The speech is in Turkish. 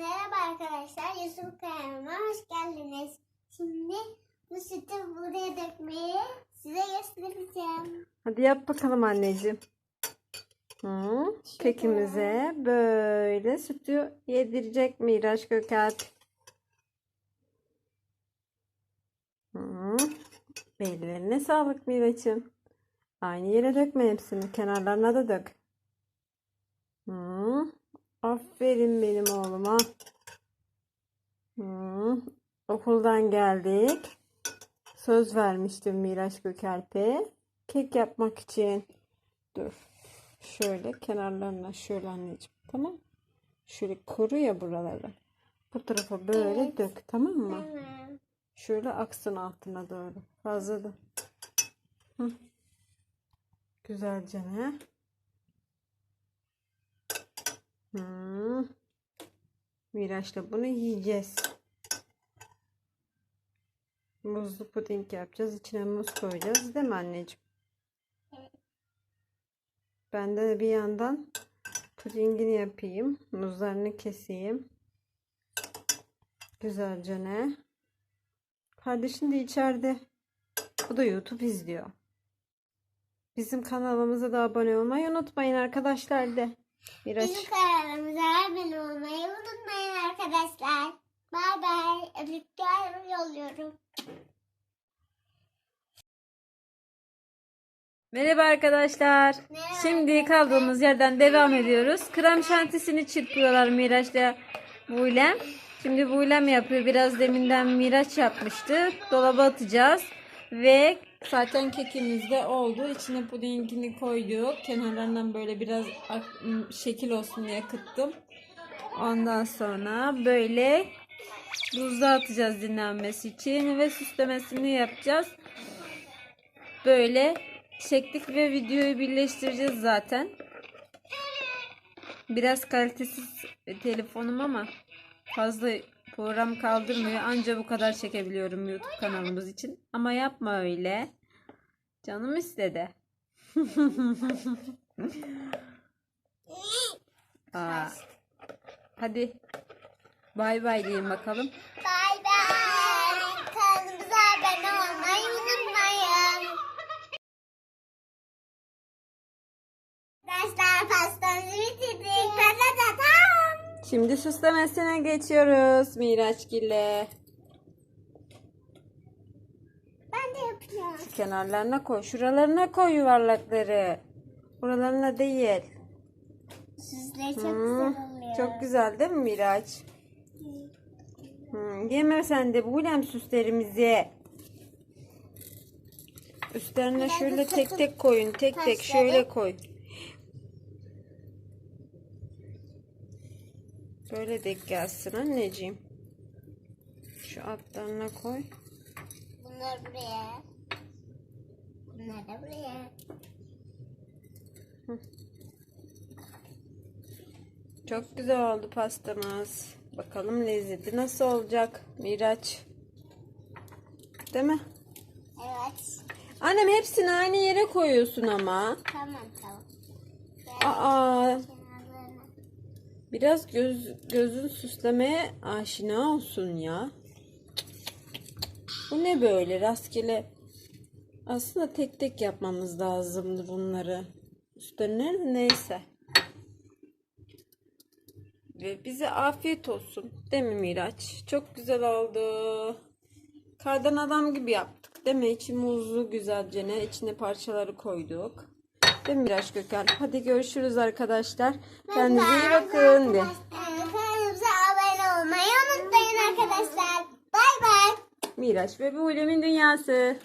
Merhaba arkadaşlar, Yusuf kanalıma hoş geldiniz. Şimdi bu sütü buraya dökmeyi size göstereceğim. Hadi yap bakalım anneciğim. Hı, kekimize böyle sütü yedirecek Miraç Gökalp. Hı, ellerine sağlık Miraç'ım. Aynı yere dökme hepsini. Kenarlarına da dök. Hı, aferin benim oğluma. Hı, okuldan geldik. Söz vermiştim Miraç Gökalp'e. Kek yapmak için. Dur. Şöyle kenarlarına şöyle anneciğim. Tamam. Şöyle koru ya buraları. Bu tarafa böyle Evet. dök. Tamam mı? Tamam. Şöyle aksın altına doğru. Fazla da. Hı. Güzelce ne? Hı. Miraç'la bunu yiyeceğiz. Muzlu puding yapacağız. İçine muz koyacağız. Değil mi anneciğim? Ben de bir yandan pudingini yapayım. Muzlarını keseyim. Güzelce ne? Kardeşin de içeride. Bu da YouTube izliyor. Bizim kanalımıza da abone olmayı unutmayın arkadaşlar de. Miraç. Bizim kanalımıza abone olmayı unutmayın arkadaşlar. Bay bay. Öpükler yolluyorum. Merhaba arkadaşlar. Merhaba Şimdi kaldığımız yerden devam ediyoruz. Krem şantisini çırpıyorlar Miraç'la Buylem. Şimdi Buylem yapıyor. Biraz deminden Miraç yapmıştı. Dolaba atacağız. Ve zaten kekimiz de oldu. İçine pudingini koyduk. Kenarlarından böyle biraz şekil olsun diye kıttım. Ondan sonra böyle buzluğa atacağız dinlenmesi için ve süslemesini yapacağız. Böyle çektik ve videoyu birleştireceğiz zaten. Biraz kalitesiz telefonum ama fazla program kaldırmıyor. Anca bu kadar çekebiliyorum YouTube kanalımız için. Ama yapma öyle. Canım istedi. Aa, hadi bay bay diyeyim bakalım. Bay bay. Kanalımıza abone olmayı unutmayın. Arkadaşlar pastamızı bitirdik. Patatatam. Şimdi süslemesine geçiyoruz Miraçgil'le. Ben de yapacağım. Kenarlarına koy. Şuralarına koy yuvarlakları. Buralarına değil. Süsleri çok Hı, güzel oluyor. Çok güzel değil mi Miraç? Hı, yeme sen de buylem süslerimizi. Üstlerine şöyle tek tek koyun. Tek tek şöyle koy. Böyle denk gelsin anneciğim. Şu altlarına koy. Bunlar buraya. Bunlar da buraya. Çok güzel oldu pastamız. Bakalım lezzeti nasıl olacak Miraç? Değil mi? Evet. Annem hepsini aynı yere koyuyorsun ama. Tamam tamam. Aa. Biraz göz gözün süslemeye aşina olsun ya. Bu ne böyle rastgele? Aslında tek tek yapmamız lazımdı bunları. Üstlerine neyse. Ve bize afiyet olsun. Değil mi Miraç? Çok güzel oldu. Kardan adam gibi yaptık. Değil mi? İçi muzlu güzelce ne? İçine parçaları koyduk. Mi Miraç Gökhan? Hadi görüşürüz arkadaşlar. Kendinize iyi bakın. De. Kanalımıza abone olmayı unutmayın arkadaşlar. Bay bay. Miraç ve bu Ulem'in dünyası.